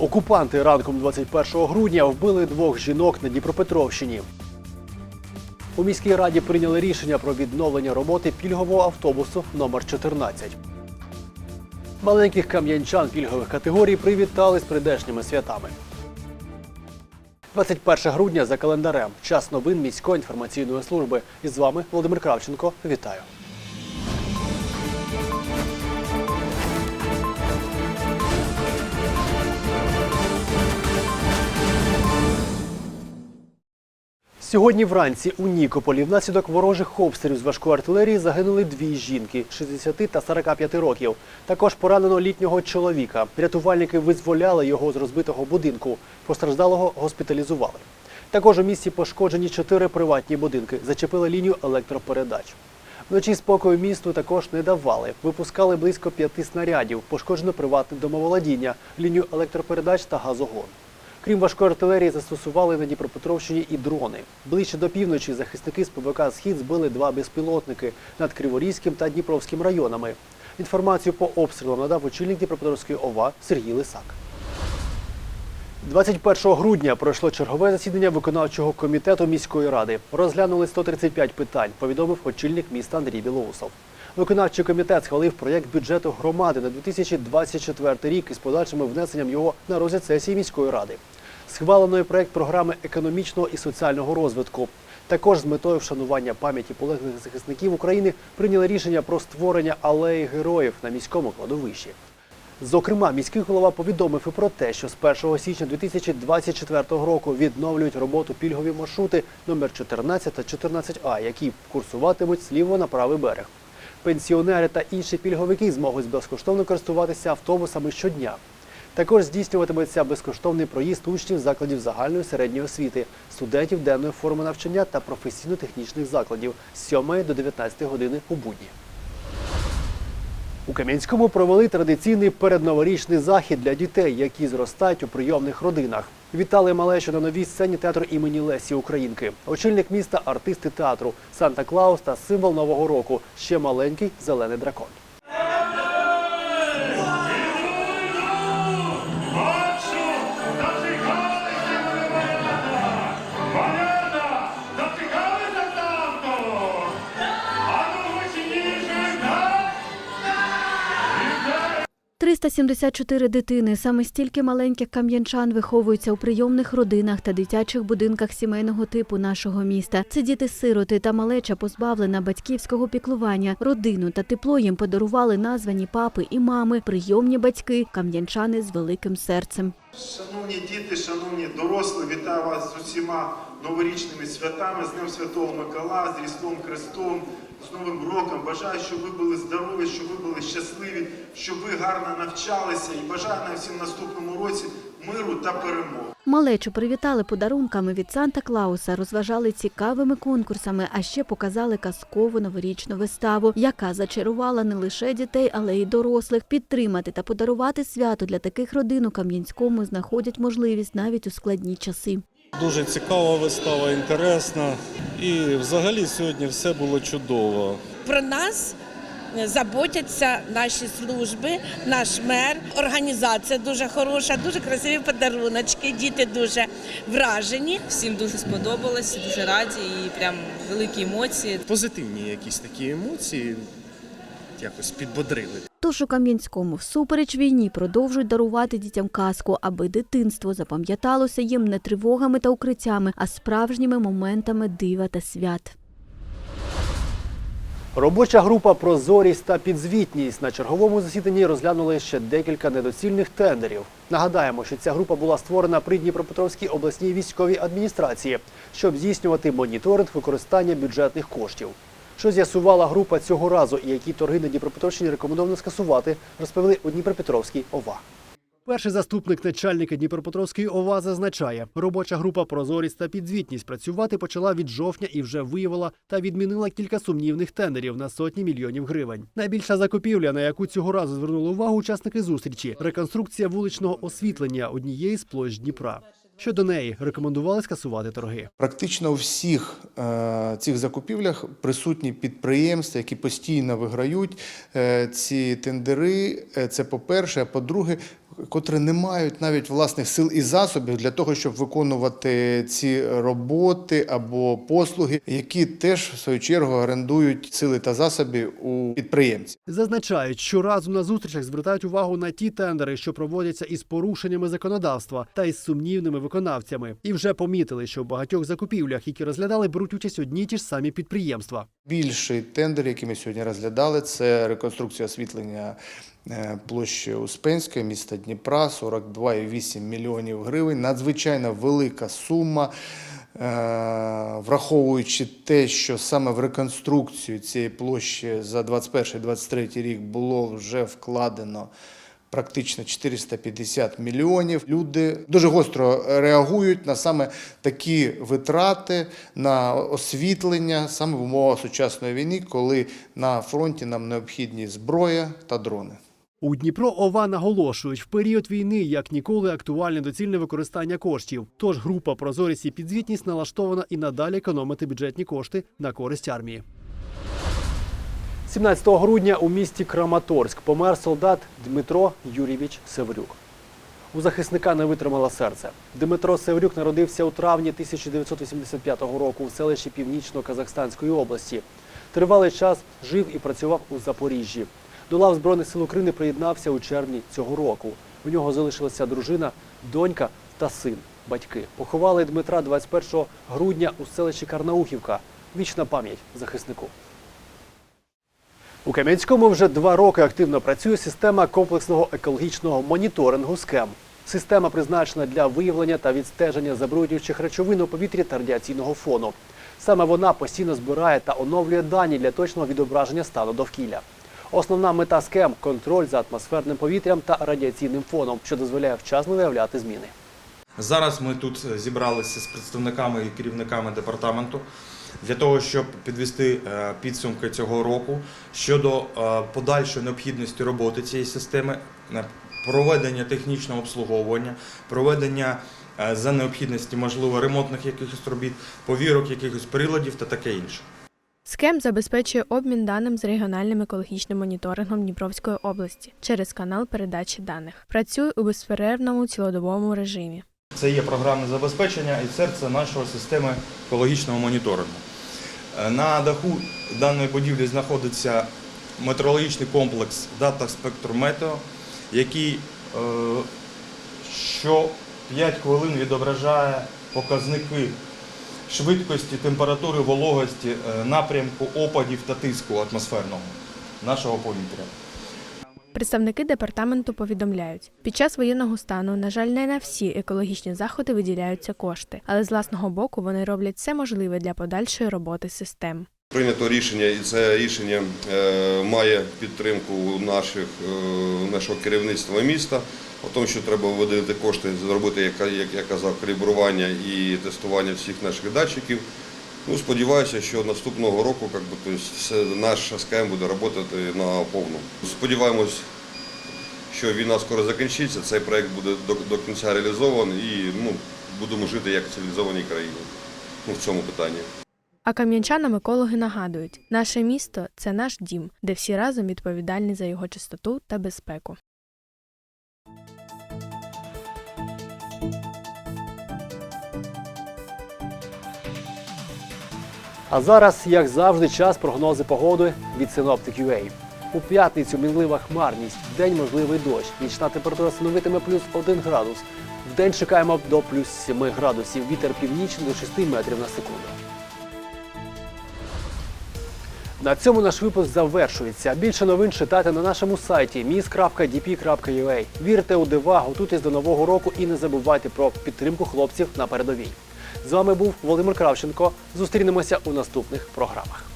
Окупанти ранком 21 грудня вбили двох жінок на Дніпропетровщині. У міській раді прийняли рішення про відновлення роботи пільгового автобусу номер 14. Маленьких кам'янчан пільгових категорій привітали з прийдешніми святами. 21 грудня за календарем. Час новин міської інформаційної служби. І з вами Володимир Кравченко. Вітаю. Сьогодні вранці у Нікополі внаслідок ворожих обстрілів з важкої артилерії загинули дві жінки 60 та 45 років. Також поранено літнього чоловіка. Рятувальники визволяли його з розбитого будинку. Постраждалого госпіталізували. Також у місті пошкоджені чотири приватні будинки. Зачепили лінію електропередач. Вночі спокою місту також не давали. Випускали близько п'яти снарядів. Пошкоджено приватне домоволодіння, лінію електропередач та газогон. Крім важкої артилерії, застосували на Дніпропетровщині і дрони. Ближче до півночі захисники з ПВК Схід збили два безпілотники над Криворізьким та Дніпровським районами. Інформацію по обстрілам надав очільник Дніпропетровської ОВА Сергій Лисак. 21 грудня пройшло чергове засідання виконавчого комітету міської ради. Розглянули 135 питань, повідомив очільник міста Андрій Білоусов. Виконавчий комітет схвалив проєкт бюджету громади на 2024 рік із подальшим внесенням його на розгляд сесії міської ради. Схвалено проєкт програми економічного і соціального розвитку. Також з метою вшанування пам'яті полеглих захисників України прийняли рішення про створення алеї героїв на міському кладовищі. Зокрема, міський голова повідомив і про те, що з 1 січня 2024 року відновлюють роботу пільгові маршрути номер 14 та 14А, які курсуватимуть сліво на правий берег. Пенсіонери та інші пільговики зможуть безкоштовно користуватися автобусами щодня. Також здійснюватиметься безкоштовний проїзд учнів закладів загальної середньої освіти, студентів денної форми навчання та професійно-технічних закладів з 7 до 19 години у будні. У Кам'янському провели традиційний передноворічний захід для дітей, які зростають у прийомних родинах. Вітали малечу на новій сцені театру імені Лесі Українки. Очільник міста, артисти театру, Санта Клаус та символ нового року. Ще маленький зелений дракон. 374 дитини. Саме стільки маленьких кам'янчан виховуються у прийомних родинах та дитячих будинках сімейного типу нашого міста. Це діти-сироти та малеча позбавлена батьківського піклування. Родину та тепло їм подарували названі папи і мами, прийомні батьки, кам'янчани з великим серцем. Шановні діти, шановні дорослі, вітаю вас з усіма новорічними святами, з Днем Святого Микола, з Різдвом Христом, з Новим роком. Бажаю, щоб ви були здорові, щоб ви були щасливі, щоб ви гарно навчалися і бажаю на всім наступному році миру та перемоги. Малечу привітали подарунками від Санта Клауса, розважали цікавими конкурсами, а ще показали казкову новорічну виставу, яка зачарувала не лише дітей, але й дорослих. Підтримати та подарувати свято для таких родин у Кам'янському знаходять можливість навіть у складні часи. Дуже цікава вистава, інтересна. І взагалі сьогодні все було чудово. про нас заботяться наші служби, наш мер, організація дуже хороша, дуже красиві подаруночки. Діти дуже вражені. Всім дуже сподобалось, дуже раді і прям великі емоції. позитивні якісь такі емоції якось підбодрили. Тож у Кам'янському всупереч війні продовжують дарувати дітям казку, аби дитинство запам'яталося їм не тривогами та укриттями, а справжніми моментами дива та свят. Робоча група Прозорість та підзвітність на черговому засіданні розглянули ще декілька недоцільних тендерів. Нагадаємо, що ця група була створена при Дніпропетровській обласній військовій адміністрації, щоб здійснювати моніторинг використання бюджетних коштів. Що з'ясувала група цього разу і які торги на Дніпропетровщині рекомендовано скасувати, розповіли у Дніпропетровській ОВА. Перший заступник начальника Дніпропетровської ОВА зазначає, робоча група Прозорість та підзвітність працювати почала від жовтня і вже виявила та відмінила кілька сумнівних тендерів на сотні мільйонів гривень. Найбільша закупівля, на яку цього разу звернули увагу учасники зустрічі реконструкція вуличного освітлення однієї з площ Дніпра. Щодо неї рекомендували скасувати торги. Практично у всіх е, цих закупівлях присутні підприємства, які постійно виграють е, ці тендери. Е, Це по-перше, а по-друге, котрі не мають навіть власних сил і засобів для того, щоб виконувати ці роботи або послуги, які теж в свою чергу орендують сили та засоби у підприємців. Зазначають, що разом на зустрічах звертають увагу на ті тендери, що проводяться із порушеннями законодавства та із сумнівними виконавцями, і вже помітили, що в багатьох закупівлях, які розглядали, беруть участь одні ті ж самі підприємства. Більший тендер, який ми сьогодні розглядали, це реконструкція освітлення е, площі Успенської, міста Дніпра, 42,8 мільйонів гривень. Надзвичайно велика сума. Е, Враховуючи те, що саме в реконструкцію цієї площі за 21-23 рік було вже вкладено практично 450 мільйонів. Люди дуже гостро реагують на саме такі витрати на освітлення саме в умовах сучасної війни, коли на фронті нам необхідні зброя та дрони. У Дніпро ОВА наголошують, в період війни як ніколи актуальне доцільне використання коштів. Тож група прозорість і підзвітність налаштована і надалі економити бюджетні кошти на користь армії. 17 грудня у місті Краматорськ помер солдат Дмитро Юрійович Севрюк. У захисника не витримало серце. Дмитро Севрюк народився у травні 1985 року в селищі Північно-Казахстанської області. Тривалий час жив і працював у Запоріжжі. До лав Збройних сил України приєднався у червні цього року. У нього залишилася дружина, донька та син. Батьки поховали Дмитра 21 грудня у селищі Карнаухівка. Вічна пам'ять захиснику. У Кам'янському вже два роки активно працює система комплексного екологічного моніторингу СКЕМ. Система призначена для виявлення та відстеження забруднюючих речовин у повітрі та радіаційного фону. Саме вона постійно збирає та оновлює дані для точного відображення стану довкілля. Основна мета СКЕМ контроль за атмосферним повітрям та радіаційним фоном, що дозволяє вчасно виявляти зміни. Зараз ми тут зібралися з представниками і керівниками департаменту для того, щоб підвести е, підсумки цього року щодо е, подальшої необхідності роботи цієї системи, е, проведення технічного обслуговування, проведення за необхідності, можливо, ремонтних якихось робіт, повірок, якихось приладів та таке інше. Схем забезпечує обмін даним з регіональним екологічним моніторингом Дніпровської області через канал передачі даних. Працює у безперервному цілодобовому режимі. Це є програмне забезпечення і серце нашої системи екологічного моніторингу. Е, На даху даної будівлі знаходиться метеорологічний комплекс Spectrum Meteo, який е, що 5 хвилин відображає показники швидкості, температури, вологості, е, напрямку опадів та тиску атмосферного нашого повітря. Представники департаменту повідомляють, під час воєнного стану, на жаль, не на всі екологічні заходи виділяються кошти, але з власного боку вони роблять все можливе для подальшої роботи систем. Прийнято рішення, і це рішення е, має підтримку наших, е, нашого керівництва міста. О тому, що треба виділити кошти, зробити, як, як я казав, калібрування і тестування всіх наших датчиків. Ну, сподіваюся, що наступного року как би, то все, наш СКМ буде працювати на повну. Сподіваємось, що війна скоро закінчиться, цей проект буде до, до кінця реалізований і ну, будемо жити як цивілізованій країні ну, в цьому питанні. А кам'янчанам екологи нагадують, наше місто це наш дім, де всі разом відповідальні за його чистоту та безпеку. А зараз, як завжди, час прогнози погоди від Synoptic.ua. У п'ятницю мінлива хмарність, вдень можливий дощ. Нічна температура становитиме плюс 1 градус. Вдень чекаємо до плюс 7 градусів. Вітер північний до 6 метрів на секунду. На цьому наш випуск завершується. Більше новин читайте на нашому сайті mis.dp.ua. Вірте у дива, готуйтесь до нового року і не забувайте про підтримку хлопців на передовій. З вами був Володимир Кравченко. Зустрінемося у наступних програмах.